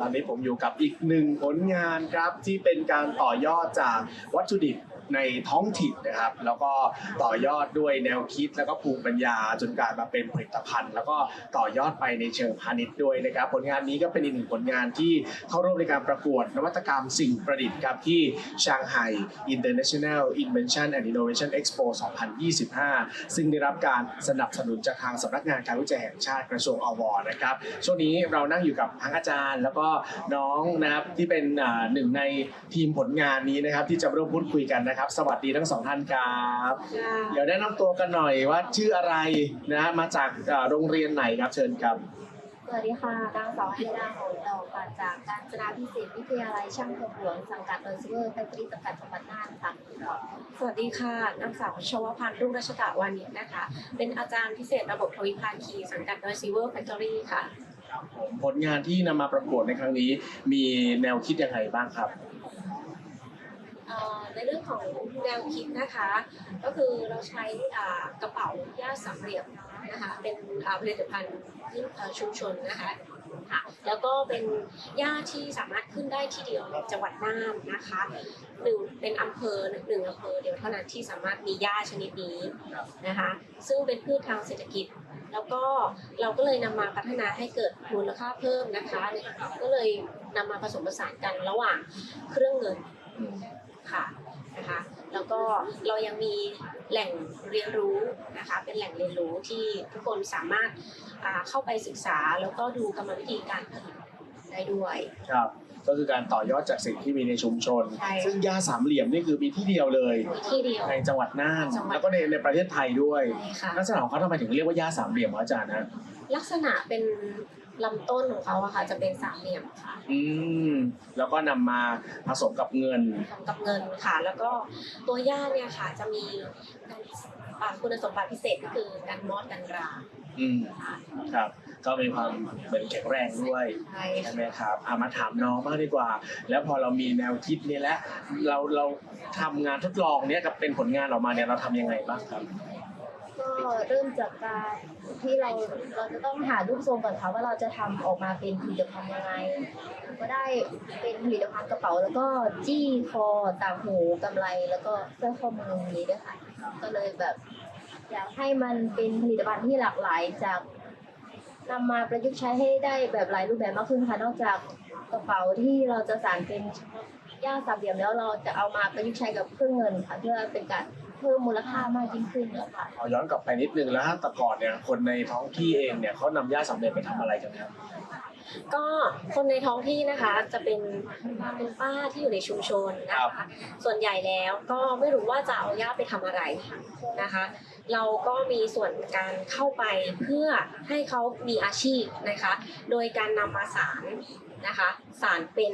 ตอนนี้ผมอยู่กับอีกหนึ่งผลงานครับที่เป็นการต่อยอดจากวัตถุดิบ ในท้องถิ่นนะครับ แล้วก็ต่อยอดด้วยแนวคิดแล้วก็ภูมิปัญญาจนกลายมาเป็นผลิตภัณฑ์ แล้วก็ต่อยอดไปในเชิงพาณิชย์ด้วยนะครับ ผลงานนี้ก็เป็นอีกหนึ่งผลงานที่เข้าร่วมในการประกวดนวัตกรรมสิ่งประดิษฐ์ครับที่ Shanghai International Invention and Innovation Expo 2025 ซึ่งได้รับการสนับสนุนจากทางสำนักงานการวิจัยแห่งชาติกระทรวงอวนะครับ ช่วงนี้เรานั่งอยู่กับทั้งอาจารย์ แล้วก็น้องนะครับที่เป็นหนึ่งในทีมผลงานนี้นะครับที่จะร่วมพูดคุยกันนะครับสวัสดีทั้งสองท่านครับเดี๋ยวแนะนำตัวกันหน่อยว่าชื่ออะไรนะฮะมาจากอ่าโรงเรียนไหนครับเชิญครับสวัสดีค่ะนางสาวไอดาโหนดอกมาจากการจนาพิเศษวิทยาลัยช่างทองหลวงสังกัดโดยซูเปอร์แฟคทอรี่จำกัดจังหวัดน่านค่ะ สวัสดีค่ะ นางสาวชวพันธ์รุ่งรัชตะวานิชนะคะ เป็นอาจารย์พิเศษระบบทวิภาคีสังกัดโดยซีเวอร์แฟคทอรี่ค่ะผมผลงานที่นำมาประกวดในครั้งนี้ มีแนวคิดยังไงบ้างครับเอ่อ ในเรื่องของแนวคิดนะคะ ก็คือเราใช้กระเป๋าย่าสามเหลี่ยมนะคะเป็นผลิตภัณฑ์ชุมชนนะคะค่ะแล้วก็เป็นหญ้าที่สามารถขึ้นได้ที่เดียวในจังหวัดน่านนะคะหนึ่งเป็นอำเภอหนึ่งอำเภอเดียวเท่านั้นที่สามารถมีหญ้าชนิดนี้นะคะซึ่งเป็นพืชทางเศรษฐกิจ แล้วก็เราก็เลยนำมาพัฒนาให้เกิดมูลค่าเพิ่มนะคะก็เลยนำมาผสมผสานกันระหว่างเครื่องเงิน ค่ะนะคะแล้วก็เรายังมีแหล่งเรียนรู้นะคะเป็นแหล่งเรียนรู้ที่ทุกคนสามารถอ่าเข้าไปศึกษาแล้วก็ดูกรรมวิธีการผลิตได้ด้วยครับก็คือการต่อยอดจากสิ่งที่มีในชุมชนใช่ซึ่งยาสามเหลี่ยมนี่คือมีที่เดียวเลยมีที่เดียวในจังหวัดน่านจังหวัดแล้วก็ในในประเทศไทยด้วยใช่ค่ะลักษณะของเขาทำไมถึงเรียกว่ายาสามเหลี่ยมวะอาจารย์นะลักษณะเป็น ลำต้นของเขาอะค่ะจะเป็นสามเหลี่ยมค่ะอืมแล้วก็นำมาผสมกับเงิน ทำกับเงินค่ะ แล้วก็ตัวย่าเนี่ยค่ะจะมีการอ่าคุณสมบัติพิเศษก็คือการมอดกันราอืมค่ะครับ ก็มีความเหมือนแข็งแรงด้วยใช่ใช่ไหมครับเอามาถามน้องบ้างดีกว่า แล้วพอเรามีแนวคิดนี้แล้วเราเราทำงานทดลองเนี้ยกับเป็นผลงานออกมาเนี่ยเราทำยังไงบ้างครับ ก็เริ่มจากการที่เราเราจะต้องหารูปทรงก่อนค่ะว่าเราจะทำออกมาเป็นผลิตภัณฑ์ยังไง ก็ได้เป็นผลิตภัณฑ์กระเป๋า แล้วก็จี้คอต่างหูกำไรแล้วก็เสื้อข้อมืออย่างนี้ด้วยค่ะ ก็เลยแบบ อยากให้มันเป็นผลิตภัณฑ์ที่หลากหลายจากนำมาประยุกต์ใช้ให้ได้แบบหลายรูปแบบมากขึ้นค่ะนอกจากกระเป๋าที่เราจะสานเป็นย่าสามเหลี่ยมแล้วเราจะเอามาประยุกต์ใช้กับเครื่องเงินค่ะเพื่อเป็นการ เพิ่มมูลค่ามากยิ่งขึ้นค่ะเอาย้อนกลับไปนิดนึงแล้วถ้าแต่ก่อนเนี่ยคนในท้องที่เองเนี่ยเขานำย่าสำเร็จไปทำอะไรกันครับ ก็คนในท้องที่นะคะจะเป็นเป็นป้าที่อยู่ในชุมชนนะครัคะบ ส่วนใหญ่แล้วก็ไม่รู้ว่าจะเอาย่าไปทำอะไรนะคะ เราก็มีส่วนการเข้าไปเพื่อให้เขามีอาชีพนะคะ โดยการนำมาสารนะคะสารเป็น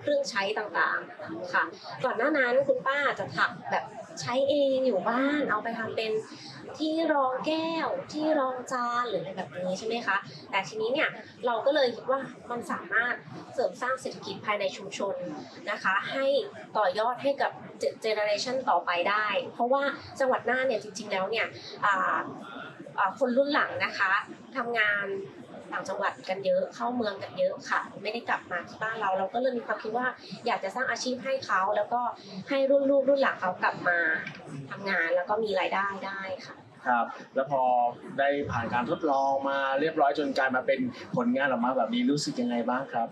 เครื่องใช้ต่างๆค่ะ ก่อนหน้านั้นคุณป้าจะถักแบบใช้เองอยู่บ้านเอาไปทำเป็น ที่รองแก้ว ที่รองจานหรืออะไรแบบนี้ใช่ไหมคะ แต่ทีนี้เนี่ยเราก็เลยคิดว่ามันสามารถเสริมสร้างเศรษฐกิจภายในชุมชนนะคะ ให้ต่อยอดให้กับเจเนอเรชันต่อไปได้ เพราะว่าจังหวัดน่านเนี่ยจริงๆแล้วเนี่ยคนรุ่นหลังนะคะทำงาน ต่างจังหวัดกันเยอะเข้าเมืองกันเยอะค่ะ ไม่ได้กลับมาที่บ้านเรา เราก็เลยมีความคิดว่าอยากจะสร้างอาชีพให้เขาแล้วก็ให้รุ่นลูกรุ่นหลานเขากลับมาทำงานแล้วก็มีรายได้ได้ค่ะครับแล้วพอได้ผ่านการทดลองมาเรียบร้อยจนกลายมาเป็นผลงานออกมาแบบนี้รู้สึกยังไงบ้างครับ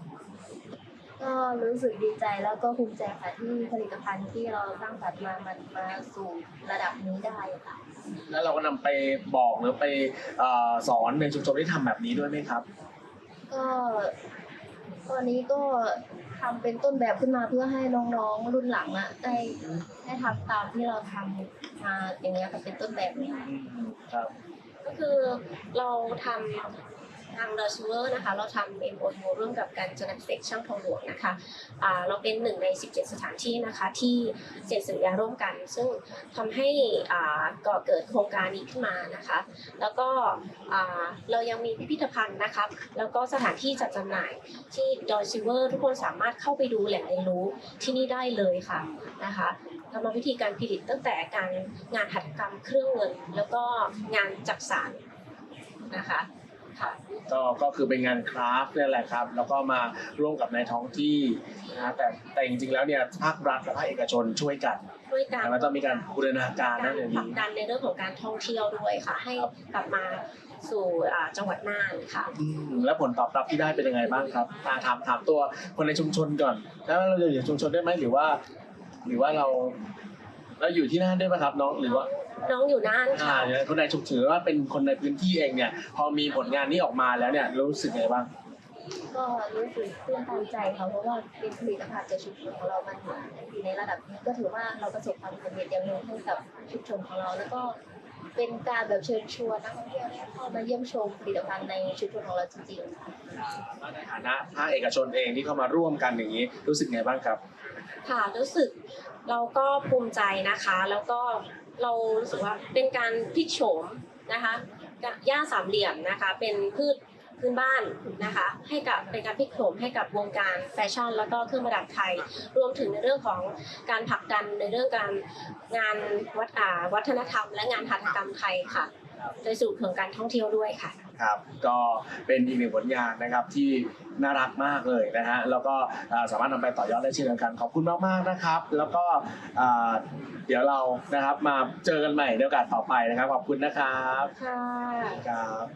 ก็รู้สึกดีใจแล้วก็ภูมิใจค่ะที่ผลิตภัณฑ์ที่เราสร้างสรรค์มามันมาสู่ระดับนี้ได้ค่ะ แล้วเราก็นำไปบอกหรือไปเออสอนในชุมชนที่ทำแบบนี้ด้วยไหมครับ ก็ตอนนี้ก็ทำเป็นต้นแบบขึ้นมาเพื่อให้น้องๆรุ่นหลังอะได้ได้ทำตามที่เราทำมาอย่างเงี้ยค่ะเป็นต้นแบบนี้ครับ ก็คือเราทำ ทางเดอะซูเวอร์นะคะเราทำ MOU ร่วมกับการจนาพิเศษช่างทองหลวงนะคะเราเป็นหนึ่งใน 17 สถานที่นะคะที่เซ็นสัญญาร่วมกัน ซึ่งทำให้ก่อเกิดโครงการนี้ขึ้นมานะคะ แล้วก็เรายังมีพิพิธภัณฑ์นะคะแล้วก็สถานที่จัดจำหน่ายที่ดอยซิเวอร์ทุกคนสามารถเข้าไปดูแหล่งเรียนรู้ที่นี่ได้เลยค่ะนะคะกรรมวิธีการผลิตตั้งแต่การงานหัตถกรรมเครื่องเงิน แล้วก็งานจักสานนะคะ ก็ก็คือเป็นงานคราฟต์นี่แหละครับ แล้วก็มาร่วมกับในท้องที่นะฮะแต่แต่จริงๆแล้วเนี่ยภาครัฐและภาคเอกชนช่วยกันด้วยการแล้วต้องมีการบูรณาการกานะรเดี๋ยวผลันี้กดันในเรื่องของการท่องเที่ยวด้วยค่ะ ให้กลับมาสู่อ่าจังหวัดน่านค่ะอืมแล้วผลตอบรับที่ได้เป็นยังไงบ้างครับอ่าถามถามตัวคนในชุมชนก่อน แล้วเราจะอยู่ชุมชนได้ไหมหรือว่า หรือว่าเรา เราอยู่ที่นั่นได้ไหมครับน้องหรือว่าน้องอยู่น่านอ่าค่ะคนในชุมชนหรือว่าเป็นคนในพื้นที่เองเนี่ย พอมีผลงานนี้ออกมาแล้วเนี่ยรู้สึกไงบ้าง ก็รู้สึกตื้นตันใจค่ะเพราะว่าเป็นผลิตภัณฑ์จากชุมชนของเรามันอยู่ในระดับนี้ก็ถือว่าเราประสบความสำเร็จอย่างหนึ่งให้กับชุมชนของเรา แล้วก็เป็นการแบบเชิญชวนนักท่องเที่ยวให้เข้ามาเยี่ยมชมผลิตภัณฑ์ในชุมชนของเราจริงๆค่ะในฐานะภาคเอกชนเองที่เข้ามาร่วมกันอย่างนี้รู้สึกไงบ้างครับ ค่ะรู้สึกเราก็ภูมิใจนะคะ แล้วก็เรารู้สึกว่าเป็นการพลิกโฉมนะคะหญ้าสามเหลี่ยมนะคะ เป็นพืชพื้นบ้านนะคะ ให้กับเป็นการพลิกโฉมให้กับวงการแฟชั่น แล้วก็เครื่องประดับไทย รวมถึงในเรื่องของการผลักดันในเรื่องการงานวัฒอ่าวัฒนธรรม และงานหัตถกรรมไทยค่ะ โดยสู่ของการท่องเที่ยวด้วยค่ะ ครับก็เป็นอีกหนึ่งผลงานนะครับที่น่ารักมากเลยนะฮะแล้วก็อ่าสามารถนำไปต่อยอดได้เช่นเดียวกันขอบคุณมากๆนะครับ แล้วก็อ่าเดี๋ยวเรานะครับมาเจอกันใหม่ในโอกาสต่อไปนะครับขอบคุณนะครับค่ะครับ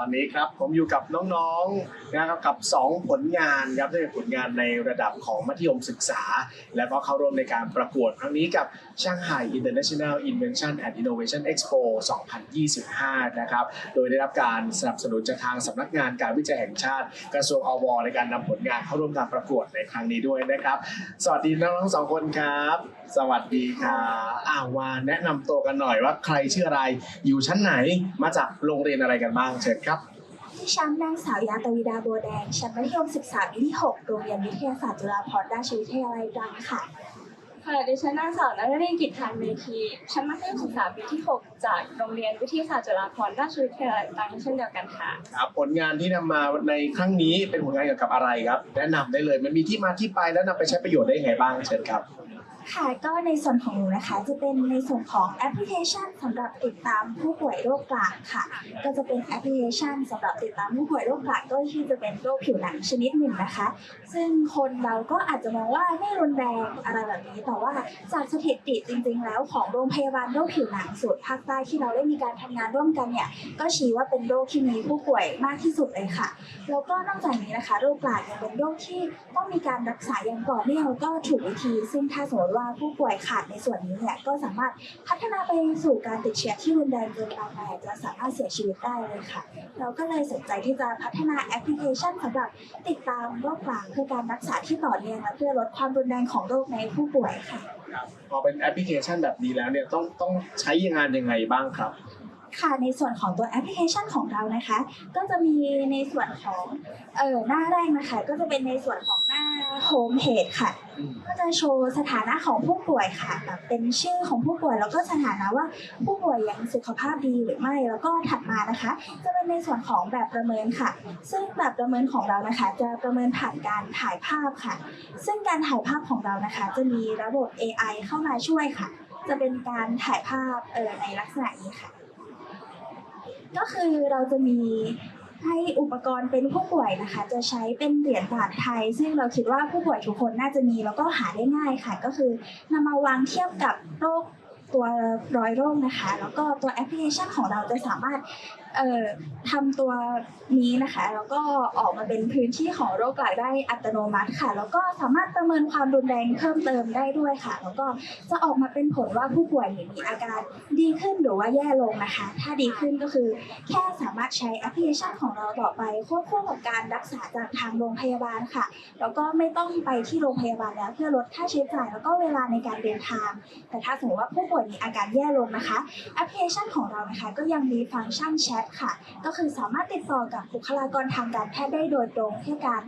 อนนี้ครับผมอยู่กับน้องๆนะครับกับ 2 ผลงานครับที่เป็นผลงานในระดับของมัธยมศึกษา แล้วก็เข้าร่วมในการประกวดครั้งนี้กับ Shanghai International Invention and Innovation Expo 2025 นะครับโดยได้รับการสนับสนุนจากทางสำนักงานการวิจัยแห่งชาติ กระทรวงอวในการนำผลงานเข้าร่วมการประกวดในครั้งนี้ด้วยนะครับ สวัสดีน้องๆสองคนครับ สวัสดีครับอ่าวาแนะนำตัวกันหน่อยว่าใครชื่ออะไร อยู่ชั้นไหน มาจากโรงเรียนอะไรกันบ้างเชิญครับดิฉันนางสาวยาตวิดาบัวแดง ชั้นมัธยมศึกษาปีที่ 6 โรงเรียนวิทยาศาสตร์จุฬาภรณราชวิทยาลัยตรังค่ะ ค่ะดิฉันนางสาวนัทเรียนกิจทานเมธีชั้นมัธยมศึกษาปีที่ 6 จากโรงเรียนวิทยาศาสตร์จุฬาภรณราชวิทยาลัยตรังเช่นเดียวกันค่ะ ครับผลงานที่นำมาในครั้งนี้เป็นผลงานเกี่ยวกับอะไรครับ แนะนำได้เลยมันมีที่มาที่ไปแล้วนำไปใช้ประโยชน์ได้ยังไงบ้างเชิญครับ ค่ะก็ในส่วนของหนูนะคะ จะเป็นในส่วนของแอปพลิเคชันสำหรับติดตามผู้ป่วยโรคกลากค่ะ ก็จะเป็นแอปพลิเคชันสำหรับติดตามผู้ป่วยโรคกลากก็ที่จะเป็นโรคผิวหนังชนิดหนึ่งนะคะ ซึ่งคนเราก็อาจจะมองว่าไม่รุนแรงอะไรแบบนี้ แต่ว่าจากสถิติจริง ๆ แล้วของโรงพยาบาลโรคผิวหนังส่วนภาคใต้ที่เราได้มีการทำงานร่วมกันเนี่ยก็ชี้ว่าเป็นโรคที่มีผู้ป่วยมากที่สุดเลยค่ะแล้วก็นอกจากนี้นะคะ โรคกลากยังเป็นโรคที่ต้องมีการรักษาอย่างต่อเนื่องแล้วก็ถูกวิธีซึ่งถ้าสมมติว่าผู้ป่วยขาดในส่วนนี้เนี่ยก็สามารถพัฒนาไปสู่การติดเชื้อที่รุนแรงเกินไปอาจจะสามารถเสียชีวิตได้เลยค่ะ เราก็เลยสนใจที่จะพัฒนาแอปพลิเคชันสำหรับติดตามโรคกลางเพื่อการรักษาที่ต่อเนื่องและเพื่อลดความรุนแรงของโรคในผู้ป่วยค่ะ พอเป็นแอปพลิเคชันแบบนี้แล้วเนี่ยต้องต้องใช้งานยังไงบ้างครับ ค่ะในส่วนของตัวแอปพลิเคชันของเรานะคะ ก็จะมีในส่วนของเอ่อหน้าแรกนะคะ ก็จะเป็นในส่วนของหน้าโฮมเพจค่ะ ก็จะโชว์สถานะของผู้ป่วยค่ะแบบเป็นชื่อของผู้ป่วยแล้วก็สถานะว่าผู้ป่วยยังสุขภาพดีหรือไม่แล้วก็ถัดมานะคะ จะเป็นในส่วนของแบบประเมินค่ะ ซึ่งแบบประเมินของเรานะคะ จะประเมินผ่านการถ่ายภาพค่ะ ซึ่งการถ่ายภาพของเรานะคะ จะมีระบบ AI เข้ามาช่วยค่ะ จะเป็นการถ่ายภาพเอ่อในลักษณะนี้ค่ะ ก็คือเราจะมีให้อุปกรณ์เป็นผู้ป่วยนะคะ จะใช้เป็นเหรียญบาทไทย ซึ่งเราคิดว่าผู้ป่วยทุกคนน่าจะมีแล้วก็หาได้ง่ายค่ะ ก็คือนำมาวางเทียบกับโรคตัวรอยโรคนะคะ แล้วก็ตัวแอปพลิเคชันของเราจะสามารถเอ่อทำตัวนี้นะคะแล้วก็ออกมาเป็นพื้นที่ของโรคกลาได้อัตโนมัติค่ะ แล้วก็สามารถประเมินความรุนแรงเพิ่มเติมได้ด้วยค่ะ แล้วก็จะออกมาเป็นผลว่าผู้ป่วยเนี่ยมีอาการดีขึ้นหรือว่าแย่ลงนะคะ ถ้าดีขึ้นก็คือ แค่สามารถใช้แอปพลิเคชันของเราต่อไปควบคู่กับการรักษาจากทางโรงพยาบาลค่ะ แล้วก็ไม่ต้องไปที่โรงพยาบาลแล้ว เพื่อลดค่าใช้จ่ายแล้วก็เวลาในการเดินทาง แต่ถ้าสมมติว่าผู้ป่วยมีอาการแย่ลงนะคะแอปพลิเคชันของเรานะคะ ก็ยังมีฟังก์ชันแชทค่ะ ก็คือสามารถติดต่อกับบุคลากรทางการแพทย์ได้โดยตรงเพื่อการ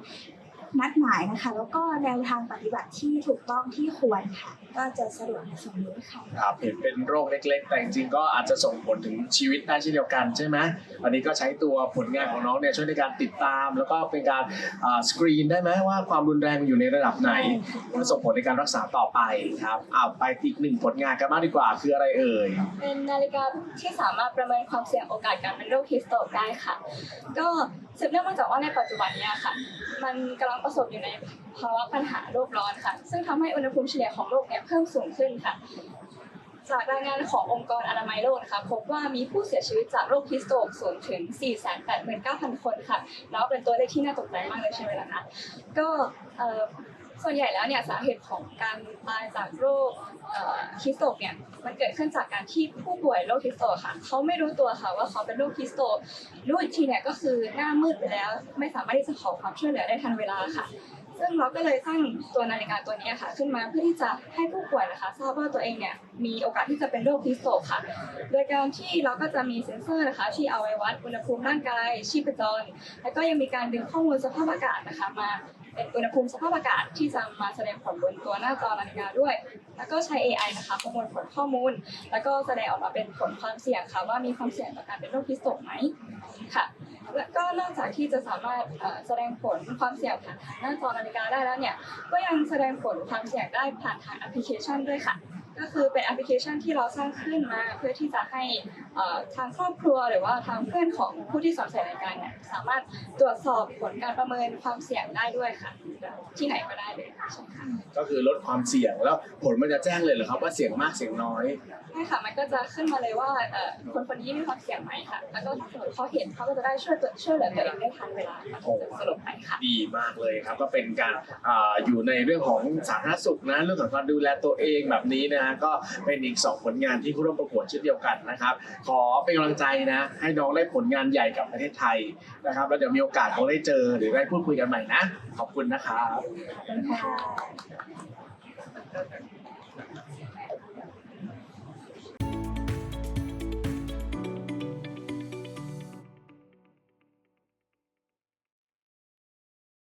นัดหมายนะคะ แล้วก็แนวทางปฏิบัติที่ถูกต้องที่ควรค่ะ ก็จะสะดวกในส่วนนี้ค่ะครับเห็นเป็นโรคเล็ก ๆ แต่จริงๆก็อาจจะส่งผลถึงชีวิตได้เช่นเดียวกันใช่ไหมวันนี้ก็ใช้ตัวผลงานของน้องเนี่ยช่วยในการติดตาม แล้วก็เป็นการสกรีนได้ไหมว่าความรุนแรงอยู่ในระดับไหนมันส่งผลในการรักษาต่อไปครับอ้าวไปอีกหนึ่งผลงานกันบ้างดีกว่าคืออะไรเอ่ยเป็นนาฬิกาที่สามารถประเมินความเสี่ยงโอกาสการเป็นโรคฮิสโตรกได้ค่ะ ก็ สืบเนื่องมาจากว่าในปัจจุบันเนี้ยค่ะ มันกำลังประสบอยู่ในภาวะปัญหาโลกร้อนค่ะ ซึ่งทำให้อุณหภูมิเฉลี่ยของโลกเนี่ยเพิ่มสูงขึ้นค่ะ จากรายงานขององค์กรอนามัยโลกนะคะพบว่ามีผู้เสียชีวิตจากโรคฮิสโตกสูงถึง 489,000 คนค่ะแล้วเป็นตัวเลขที่น่าตกใจมากเลยใช่ไหมล่ะคะก็ ส่วนใหญ่แล้วเนี่ยสาเหตุของการตายจากโรคเอ่อฮิสโตกเนี่ยมันเกิดขึ้นจากการที่ผู้ป่วยโรคฮิสโตกค่ะเขาไม่รู้ตัวค่ะว่าเขาเป็นโรคฮิสโตรกรู้อีกทีเนี่ยก็คือหน้ามืดไปแล้ว ไม่สามารถที่จะขอความช่วยเหลือได้ทันเวลาค่ะ ซึ่งเราก็เลยสร้างตัวนาฬิกาตัวนี้ค่ะ ขึ้นมาเพื่อที่จะให้ผู้ป่วยนะคะทราบว่าตัวเองเนี่ยมีโอกาสที่จะเป็นโรคฮิสโตกค่ะ โดยการที่เราก็จะมีเซ็นเซอร์นะคะที่เอาไว้วัดอุณหภูมิร่างกายชีพจร แล้วก็ยังมีการดึงข้อมูลสภาพอากาศนะคะมา เป็นอุณหภูมิสภาพอากาศที่จะมาแสดงผลบนตัวหน้าจอนาฬิกาด้วย แล้วก็ใช้ AI นะคะประมวลผลข้อมูล แล้วก็แสดงออกมาเป็นผลความเสี่ยงค่ะว่ามีความเสี่ยงต่อการเป็นโรคพิษสโตรกไหมค่ะแล้วก็นอกจากที่จะสามารถแสดงผลความเสี่ยงผ่านทางหน้าจอนาฬิกาได้แล้วเนี่ยก็ยังแสดงผลความเสี่ยงได้ผ่านทางแอปพลิเคชันด้วยค่ะ ก็คือเป็นแอปพลิเคชันที่เราสร้างขึ้นมา เพื่อที่จะให้เอ่อทางครอบครัวหรือว่าทางเพื่อนของผู้ที่สนใจในการเนี่ยสามารถตรวจสอบผลการประเมินความเสี่ยงได้ด้วยค่ะ ที่ไหนก็ได้เลยใช่ค่ะก็คือลดความเสี่ยงแล้วผลมันจะแจ้งเลยเหรอครับว่าเสี่ยงมากเสี่ยงน้อยใช่ค่ะมันก็จะขึ้นมาเลยว่าเอ่อคนคนนี้มีความเสี่ยงไหมค่ะ แล้วก็ถ้าสมมติเขาเห็นเขาก็จะได้ช่วยตัวช่วยเหลือตัวเองได้ทันเวลาก่อนที่จะสลบไปค่ะดีมากเลยครับก็เป็นการอาอยู่ในเรื่องของสาธารณสุขนะเรื่องของการดูแลตัวเองแบบนี้นะฮะก็เป็นอีกสองผลงานที่ผู้ร่วมประกวดเช่นเดียวกันนะครับ ขอเป็นกำลังใจนะ ให้น้องได้ผลงานใหญ่กับประเทศไทยนะครับ แล้วเดี๋ยวมีโอกาสคงได้เจอหรือได้พูดคุยกันใหม่นะ ขอบคุณนะครับขอบคุณค่ะ